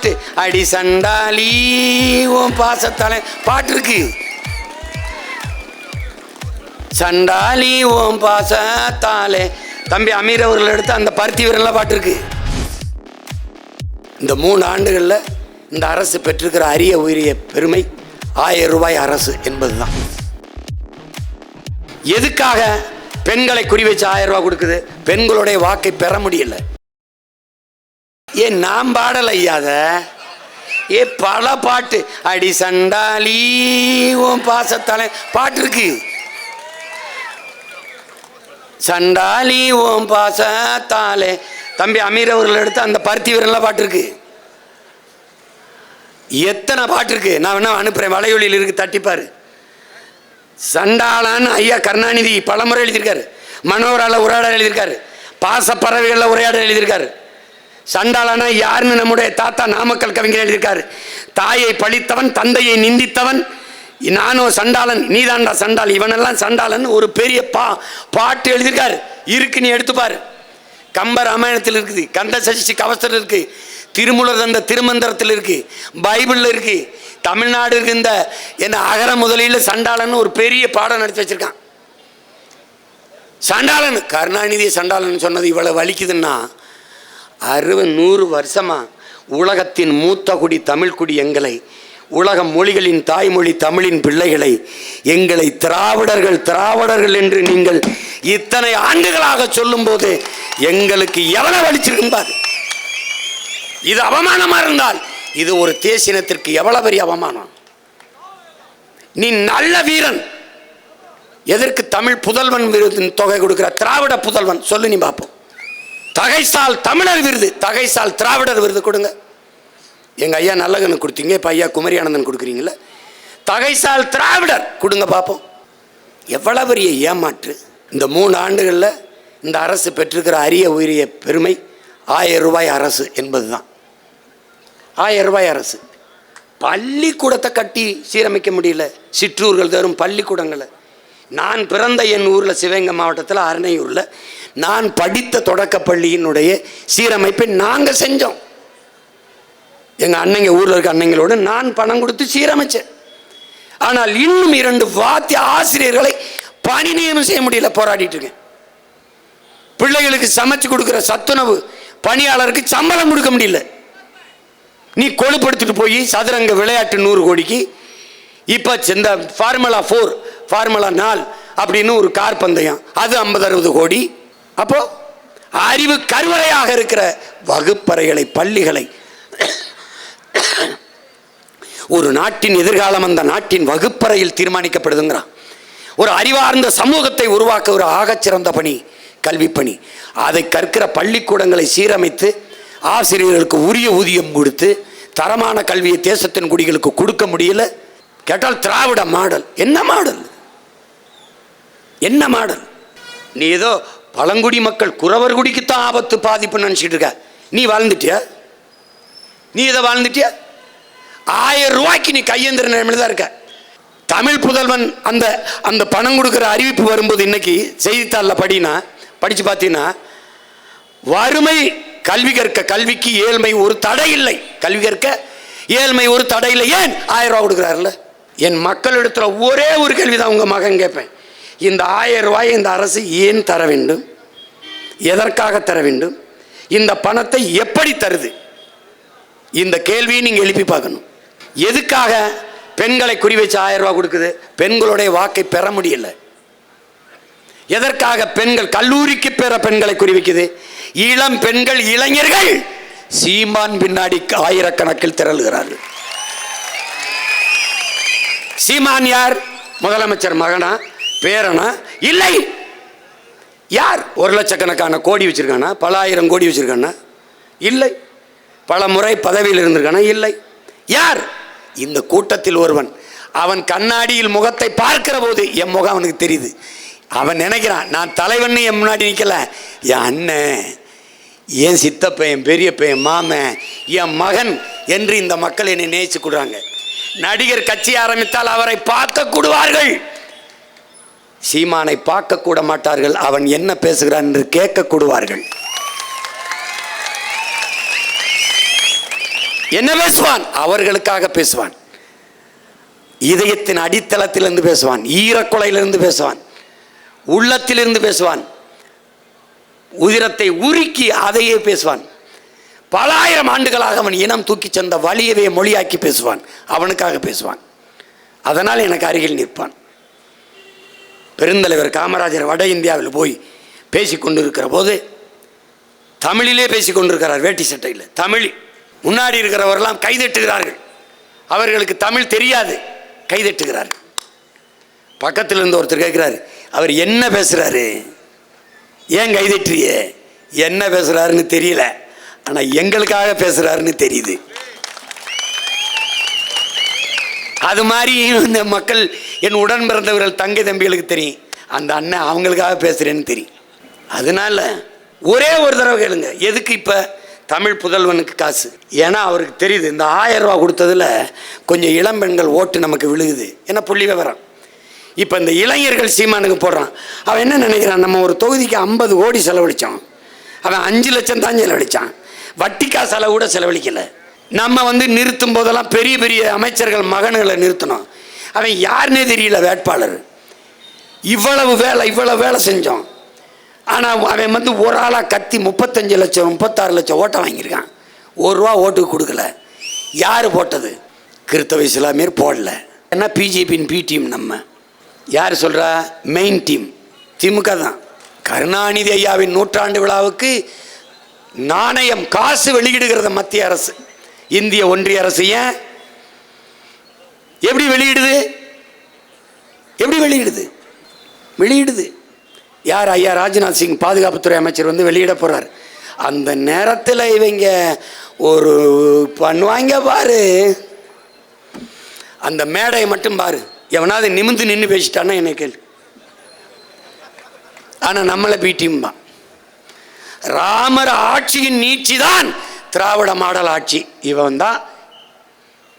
பாட்டு. அடி சண்டாலி உன் பாசத்தாலே பாட்டு இருக்கு. சண்டாலி ஓம் பாசத்தாலே. தம்பி அமீர் அவர்கள் எடுத்த அந்த பருத்தி வீரர்லாம் பாட்டு இருக்கு. இந்த மூணு ஆண்டுகளில் இந்த அரசு பெற்றிருக்கிற அரிய உயரிய பெருமை ஆயிரம் ரூபாய் அரசு என்பதுதான். எதுக்காக பெண்களை குறி வச்சு ஆயிரம் ரூபாய் கொடுக்குது? பெண்களுடைய வாக்கை பெற முடியல. ஏன் நாம் பாடல ஐயாத ஏ பல பாட்டு. அடி சண்டாலி உன் பாசத்தாலே. பாட்டு இருக்கு சண்டாலி ஓம் பாசத்தாலே. தம்பி அமீர் அவர்கள் எடுத்த அந்த பருத்தி வீரர்லாம் பாட்டு இருக்கு எத்தனை பாட்டு இருக்கு நான் வேணா அனுப்புறேன். வலையொலியில் இருக்கு தட்டிப்பாரு. சண்டாளான்னு ஐயா கருணாநிதி பலமுறை எழுதியிருக்காரு. மனோரால உரையாடல் எழுதியிருக்காரு. பாச பறவைகளில் உரையாடல் எழுதியிருக்காரு. சண்டாளனா யாருன்னு நம்முடைய தாத்தா நாமக்கல் கவிஞர் எழுதியிருக்காரு. தாயை பழித்தவன் தந்தையை நிந்தித்தவன். நானும் சண்டாளன் நீதாண்டா சண்டாள். இவனெல்லாம் சண்டாளன் ஒரு பெரிய பா பாட்டு எழுதியிருக்காரு. இருக்கு நீ எடுத்துப்பார் கம்ப ராமாயணத்தில் இருக்குது. கந்த சஷ்டி கவசத்தில் இருக்கு. திருமுலர் தந்த திருமந்திரத்தில் இருக்கு. பைபிளில் இருக்கு. தமிழ்நாடு இருக்கு. இந்த என்ன அகர முதலில் சண்டாளன் ஒரு பெரிய பாடம் நடத்தி வச்சிருக்கான். சண்டாளன் கருணாநிதி சண்டாளன் சொன்னது இவ்வளவு வலிக்குதுன்னா அறுபது நூறு வருஷமா உலகத்தின் மூத்த குடி தமிழ்குடி எங்களை உலக மொழிகளின் தாய்மொழி தமிழின் பிள்ளைகளை எங்களை திராவிடர்கள் திராவிடர்கள் என்று நீங்கள் இத்தனை ஆண்டுகளாக சொல்லும்போது எங்களுக்கு எவ்வளவு அளிச்சிருந்தார் இது அவமானமாக இருந்தால் இது ஒரு தேசினத்திற்கு எவ்வளவு பெரிய அவமானம்? நீ நல்ல வீரன். எதற்கு தமிழ் புதல்வன் விருதின் தொகை கொடுக்கிற திராவிட புதல்வன்? சொல்லு நீ பார்ப்போம் தகைசால் தமிழர் விருது தகைசால் திராவிடர் விருது கொடுங்க. எங்க ஐயா நல்லகனுக்கு கொடுத்தீங்க இப்ப ஐயா குமரி ஆனந்தன் கொடுக்குறீங்களா தகைசால் திராவிடர் கொடுங்க பார்ப்போம் எவ்வளவு பெரிய ஏமாற்று. இந்த மூணு ஆண்டுகளில் இந்த அரசு பெற்றிருக்கிற அரிய உயரிய பெருமை ஆயிரம் ரூபாய் அரசு என்பதுதான். ஆயிரம் ரூபாய் அரசு. பள்ளிக்கூடத்தை கட்டி சீரமைக்க முடியல. சிற்றூர்கள் தரும் பள்ளிக்கூடங்களை. நான் பிறந்த என் ஊரில் சிவகங்கை மாவட்டத்தில் அரணையூரில் நான் படித்த தொடக்கப்பள்ளியினுடைய சீரமைப்பை நாங்கள் செஞ்சோம். எங்கள் அன்னைங்க ஊரில் இருக்க அன்னைங்களோடு நான் பணம் கொடுத்து சீரமைச்சேன். ஆனால் இன்னும் இரண்டு வாத்திய ஆசிரியர்களை பணி நியமனம் செய்ய முடியல போராடிட்டு இருக்கேன். பிள்ளைகளுக்கு சமைச்சு கொடுக்குற சத்துணவு பணியாளருக்கு சம்பளம் கொடுக்க முடியல. நீ கொழுப்படுத்திட்டு போய் சதுரங்க விளையாட்டு நூறு கோடிக்கு இப்போ இந்த ஃபார்முலா ஃபோர் ஃபார்முலா நாலு அப்படின்னு ஒரு கார் பந்தயம் அது ஐம்பது அறுபது கோடி. அப்போ அறிவு கருவறையாக இருக்கிற வகுப்பறைகளை பள்ளிகளை ஒரு நாட்டின் எதிர்காலம் அந்த நாட்டின் வகுப்பறையில் தீர்மானிக்கப்படுதுங்கிறான். ஒரு அறிவார்ந்த சமூகத்தை உருவாக்க ஒரு ஆகச்சிறந்த பணி கல்வி பணி. அதை கற்கிற பள்ளிக்கூடங்களை சீரமைத்து ஆசிரியர்களுக்கு உரிய ஊதியம் கொடுத்து தரமான கல்வியை தேசத்தின் குடிகளுக்கு கொடுக்க முடியல. கேட்டால் திராவிட மாடல். என்ன மாடல்? என்ன மாடல்? நீ ஏதோ பழங்குடி மக்கள் குறவர் குடிக்குத்தான் ஆபத்து பாதிப்புன்னு நினச்சிட்டு இருக்க. நீ வாழ்ந்துட்டிய? நீ இதை வாழ்ந்துட்டிய? ஆயிரம் ரூபாய்க்கு நீ கையெந்திர நிலைமையில் தான் இருக்க. தமிழ் புதல்வன் அந்த அந்த பணம் கொடுக்குற அறிவிப்பு வரும்போது இன்னைக்கு செய்தித்தாளில் படினா படித்து பார்த்தீங்கன்னா வறுமை கல்வி கற்க கல்விக்கு ஏழ்மை ஒரு தடை இல்லை. கல்வி கற்க ஏழ்மை ஒரு தடை இல்லை. ஏன்? ஆயிரம் ரூபா கொடுக்குறாருல்ல. என் மக்களிடத்துல ஒரே ஒரு கேள்வி தான் உங்கள் மகன் கேட்பேன். இந்த ஆயிரம் ரூபாயை இந்த அரசு ஏன் தர வேண்டும்? எதற்காக தர வேண்டும்? இந்த பணத்தை எப்படி தருது? இந்த கேள்வியை நீங்கள் எழுப்பி பார்க்கணும். எதுக்காக பெண்களை குறி வச்சு ஆயிரம் ரூபாய் கொடுக்குது? பெண்களுடைய வாக்கை பெற முடியல. எதற்காக பெண்கள் கல்லூரிக்கு பெற பெண்களை குறி வைக்குது? இளம் பெண்கள் இளைஞர்கள் சீமான் பின்னாடி ஆயிரக்கணக்கில் திரளுகிறார்கள். சீமான் யார்? முதலமைச்சர் மகனா? பேரனா? இல்லை. யார் ஒரு லட்சக்கணக்கான கோடி வச்சுருக்கானா? பல ஆயிரம் கோடி வச்சுருக்கானா? இல்லை. பல முறை பதவியில் இருந்திருக்கானா? இல்லை. யார்? இந்த கூட்டத்தில் ஒருவன். அவன் கண்ணாடியில் முகத்தை பார்க்கிற போது என் முகம் அவனுக்கு தெரியுது. அவன் நினைக்கிறான் நான் தலைவன் என் முன்னாடி நிற்கல என் அண்ணன் என் சித்தப்பன் என் பெரியப்பன் என் மாமன் என் மகன் என்று இந்த மக்கள் என்னை நேசிச்சு கொடுறாங்க நடிகர் கட்சி ஆரம்பித்தால் அவரை பார்க்க கூடுவார்கள். சீமானை பார்க்க கூட மாட்டார்கள். அவன் என்ன பேசுகிறான் என்று கேட்க கூடுவார்கள். என்ன பேசுவான்? அவர்களுக்காக பேசுவான். இதயத்தின் அடித்தளத்திலிருந்து பேசுவான். ஈரக்குலையிலிருந்து பேசுவான். உள்ளத்திலிருந்து பேசுவான். உதிரத்தை உருக்கி அதையே பேசுவான். பல ஆயிரம் ஆண்டுகளாக அவன் இனம் தூக்கிச் சென்ற வழியவே மொழியாக்கி பேசுவான். அவனுக்காக பேசுவான். அதனால் எனக்கு அருகில் நிற்பான். பெருந்தலைவர் காமராஜர் வட இந்தியாவில் போய் பேசி கொண்டிருக்கிற போது தமிழிலே பேசி கொண்டிருக்கிறார் வேட்டி சட்டையில். தமிழ். முன்னாடி இருக்கிறவரெல்லாம் கைதட்டுகிறார்கள். அவர்களுக்கு தமிழ் தெரியாது. கைதட்டுகிறார்கள். பக்கத்தில் இருந்து ஒருத்தர் கேட்குறாரு அவர் என்ன பேசுகிறாரு ஏன் கைதட்டுறியே? என்ன பேசுகிறாருன்னு தெரியல. ஆனால் எங்களுக்காக பேசுகிறாருன்னு தெரியுது. அது மாதிரி இந்த மக்கள் என் உடன் பிறந்தவர்கள் தங்கை தம்பிகளுக்கு தெரியும். அந்த அண்ணன் அவங்களுக்காக பேசுகிறேன்னு தெரியும். அதனால ஒரே ஒரு தடவை கேளுங்க. எதுக்கு இப்போ தமிழ் புதல்வனுக்கு காசு? ஏன்னா அவருக்கு தெரியுது இந்த ஆயிரம் ரூபா கொடுத்ததுல கொஞ்சம் இளம்பெண்கள் ஓட்டு நமக்கு விழுகுது. ஏன்னா புள்ளி விவரம்? இப்போ இந்த இளைஞர்கள் சீமானுக்கு போடுறான். அவன் என்ன நினைக்கிறான்? நம்ம ஒரு தொகுதிக்கு ஐம்பது கோடி செலவழித்தான் அவன் அஞ்சு லட்சம் தான் செலவழித்தான் வட்டி காசு கூட செலவழிக்கலை. நம்ம வந்து நிறுத்தும் போதெல்லாம் பெரிய பெரிய அமைச்சர்கள் மகன்களை நிறுத்தணும். அவன் யாருன்னே தெரியல வேட்பாளர். இவ்வளவு வேலை இவ்வளவு வேலை செஞ்சோம் ஆனால் அவன் வந்து ஒரு ஆளாக கத்தி முப்பத்தஞ்சு லட்சம் முப்பத்தாறு லட்சம் ஓட்டை வாங்கியிருக்கான். ஒரு ரூபா ஓட்டுக்கு கொடுக்கல. யார் போட்டது? கிறித்தவ இஸ்லாமியர் போடல. ஏன்னா பிஜேபியின் பி டீம் நம்ம. யார் சொல்கிறா மெயின் டீம் திமுக தான். கருணாநிதி ஐயாவின் நூற்றாண்டு விழாவுக்கு நாணயம் காசு வெளியிடுகிறது மத்திய அரசு. இந்திய ஒன்றிய அரசு ஏன் எப்படி வெளியிடுது? எப்படி வெளியிடுது? வெளியிடுது. யார் ஐயா ராஜ்நாத் சிங் பாதுகாப்புத்துறை அமைச்சர் வந்து வெளியிட போகிறார் அந்த நேரத்தில் இவங்க ஒரு பண்ணுவாங்க பாரு. அந்த மேடையை மட்டும் பாரு. எவனாவது நிமிந்து நின்று பேசிட்டான்னா என்னை கேள்வி ஆனால் நம்மளை பீட்டியும் தான். ராமர் ஆட்சியின் நீட்சி தான் திராவிட மாடல் ஆட்சி. இவன் தான்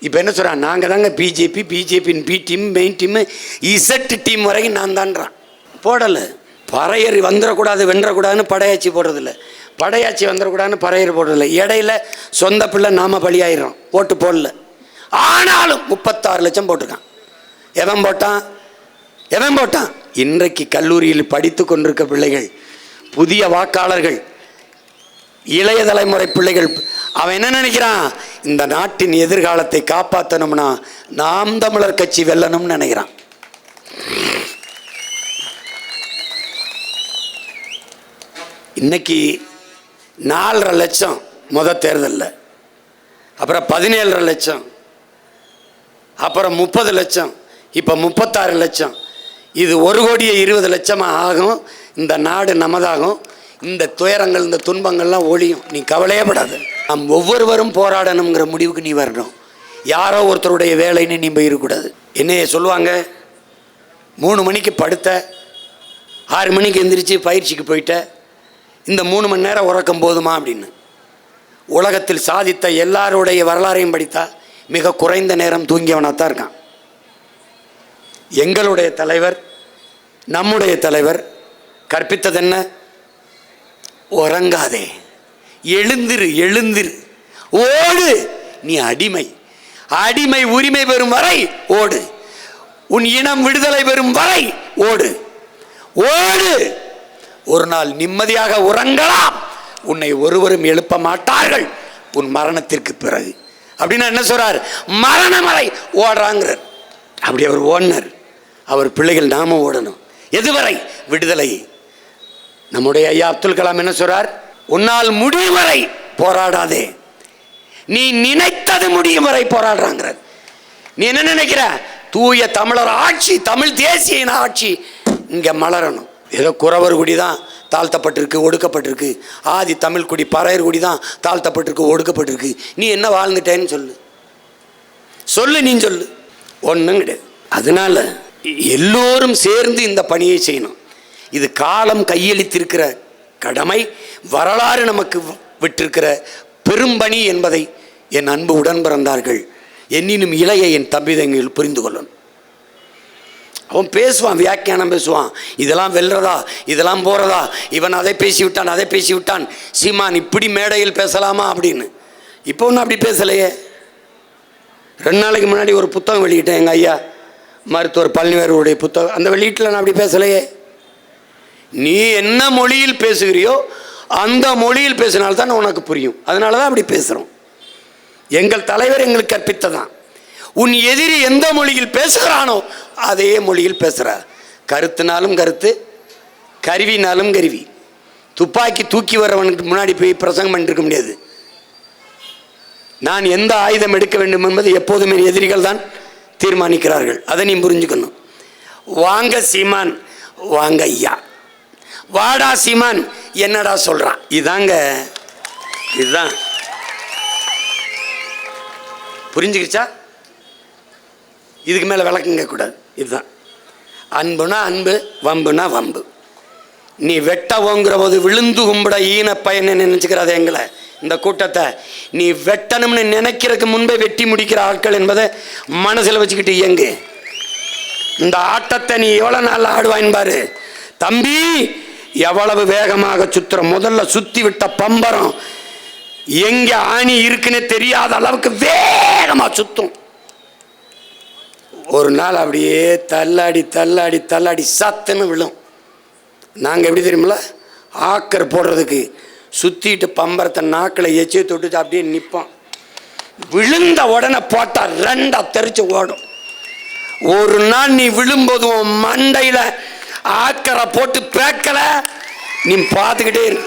இப்போ என்ன சொல்கிறான் நாங்கள் தாங்க பிஜேபி பிஜேபியின் B team main team Z team வரைக்கும் நான் தான்றான் போடலை. பறையர் வந்துடக்கூடாது வென்றக்கூடாதுன்னு படையாச்சி போடுறதில்ல. படையாச்சி வந்துடக்கூடாதுன்னு பறையர் போடுறதில்ல. இடையில சொந்த பிள்ளை நாம பலியாயிடுறோம். ஓட்டு போடல. ஆனாலும் முப்பத்தாறு லட்சம் போட்டிருக்கான். எவன் போட்டான்? எவன் போட்டான்? இன்றைக்கு கல்லூரியில் படித்து கொண்டிருக்க பிள்ளைகள் புதிய வாக்காளர்கள் இளைய தலைமுறை பிள்ளைகள் அவன் என்ன நினைக்கிறான்? இந்த நாட்டின் எதிர்காலத்தை காப்பாற்றணும்னா நாம் தமிழர் கட்சி வெல்லணும்னு நினைக்கிறான். இன்னைக்கு நாலரை லட்சம் முத தேர்தலில் அப்புறம் பதினேழரை லட்சம் அப்புறம் முப்பது லட்சம் இப்போ முப்பத்தாறு லட்சம். இது ஒரு கோடியே இருபது லட்சமாக ஆகும். இந்த நாடு நமதாகும். இந்த துயரங்கள் இந்த துன்பங்கள்லாம் ஒழியும். நீ கவலையே படாது. நாம் ஒவ்வொருவரும் போராடணுங்கிற முடிவுக்கு நீ வரணும். யாரோ ஒருத்தருடைய வேலைன்னு நீ போயிடக்கூடாது என்னைய சொல்லுவாங்க மூணு மணிக்கு படுத்த ஆறு மணிக்கு எந்திரிச்சு பயிற்சிக்கு போயிட்ட இந்த மூணு மணி நேரம் உறக்கம் போதுமா அப்படின்னு. உலகத்தில் சாதித்த எல்லாருடைய வரலாறையும் படித்தா மிக குறைந்த நேரம் தூங்கியவனாக தான் இருக்கான். எங்களுடைய தலைவர் நம்முடைய தலைவர் கற்பித்ததென்ன? உறங்காதே. எழுந்திரு எழுந்திரு. ஓடு. நீ அடிமை. அடிமை உரிமை பெறும் வரை ஓடு. உன் இனம் விடுதலை பெறும் வரை ஓடு. ஓடு. ஒரு நாள் நிம்மதியாக உறங்கலாம். உன்னை ஒருவரும் எழுப்ப மாட்டார்கள். உன் மரணத்திற்கு பிறகு. அப்படின்னு என்ன சொல்றார்? மரணம் வரை ஓடுறாங்கிறார். அப்படி அவர் ஓடினார். அவர் பிள்ளைகள் நாம ஓடணும். எதுவரை? விடுதலை. நம்முடைய ஐயா அப்துல் கலாம் என்ன சொல்றார்? உன்னால் முடியும் வரை போராடாதே. நீ நினைத்தது முடியும் வரை போராடுறாங்கிற நீ என்ன நினைக்கிற? தூய தமிழர் ஆட்சி தமிழ் தேசிய இன ஆட்சி. இங்கே மலரணும். ஏதோ குறவர் குடி தான் தாழ்த்தப்பட்டிருக்கு ஒடுக்கப்பட்டிருக்கு. ஆதி தமிழ் குடி பறையர் குடி தான் தாழ்த்தப்பட்டிருக்கு ஒடுக்கப்பட்டிருக்கு. நீ என்ன வாழ்ந்துட்டேன்னு சொல்லு. சொல்லு நீ சொல்லு. ஒன்றும் கிடையாது. அதனால் எல்லோரும் சேர்ந்து இந்த பணியை செய்யணும். இது காலம் கையளித்திருக்கிற கடமை வரலாறு நமக்கு விட்டிருக்கிற பெரும்பணி என்பதை என் அன்பு உடன் பிறந்தார்கள் என்னினும் இளைய என் தம்பிதங்கள் புரிந்து கொள்ளணும். அவன் பேசுவான் வியாக்கியானம் பேசுவான். இதெல்லாம் வெல்றதா? இதெல்லாம் போகிறதா இவன் அதை பேசி விட்டான் அதை பேசி விட்டான் சீமான் இப்படி மேடையில் பேசலாமா அப்படின்னு. இப்போ ஒன்றும் அப்படி பேசலையே. ரெண்டு நாளைக்கு முன்னாடி ஒரு புத்தகம் வெளியிட்டேன் எங்கள் ஐயா. மருத்துவர் பழனிவேருடைய புத்தகம். அந்த வெளியீட்டில் நான் அப்படி பேசலையே. நீ என்ன மொழியில் பேசுகிறியோ அந்த மொழியில் பேசினால்தான் உனக்கு புரியும். அதனால தான் அப்படி பேசுகிறோம் எங்கள் தலைவர் எங்களுக்கு கற்பித்ததான். உன் எதிரி எந்த மொழியில் பேசுகிறானோ அதே மொழியில் பேசுகிறார் கருத்துனாலும் கருத்து கருவினாலும் கருவி. துப்பாக்கி தூக்கி வரவனுக்கு முன்னாடி போய் பிரசங்கம் பண்ணிருக்க முடியாது. நான் எந்த ஆயுதம் எடுக்க வேண்டும் என்பது எப்போதுமே எதிரிகள் தான் தீர்மானிக்கிறார்கள். அதை நீ புரிஞ்சுக்கணும். வாங்க சீமான் வாங்க ஐயா. வாடா சீமான் என்னடா சொல்றான்? இதாங்க இதுதான். புரிஞ்சுக்கிச்சா? இதுக்கு மேலே விளக்குங்க கூடாது இதுதான். அன்புனா அன்பு வம்புனா வம்பு. நீ வெட்டவோங்கிற போது விழுந்து கும்பிட ஈன பையனை நினைச்சுக்கிறாத எங்களை. இந்த கூட்டத்தை நீ வெட்டணும்னு நினைக்கிறதுக்கு முன்பே வெட்டி முடிக்கிற ஆட்கள் என்பதை மனசில் வச்சுக்கிட்டு இயங்கு. இந்த ஆட்டத்தை நீ எவ்வளோ நாள் ஆடுவாயின் பாரு. தம்பி எவ்வளவு வேகமாக சுத்துற? முதல்ல சுற்றி விட்ட பம்பரம் எங்கே ஆணி இருக்குன்னு தெரியாத அளவுக்கு வேகமாக சுற்றும் ஒரு நாள் அப்படியே தள்ளாடி தள்ளாடி தள்ளாடி சத்துன்னு விழும். நாங்கள் எப்படி தெரியுமில ஆக்கர் போடுறதுக்கு சுற்றிட்டு பம்பரத்தை நாக்கில் எச்சி தொட்டு அப்படியே நிற்போம் விழுந்த உடனே போட்டால் ரெண்டா தெரிச்சு ஓடும். ஒரு நாள் நீ விழும்போது உன் மண்டையில் ஆக்கரை போட்டு பேக்கலை நீ பார்த்துக்கிட்டே இரு.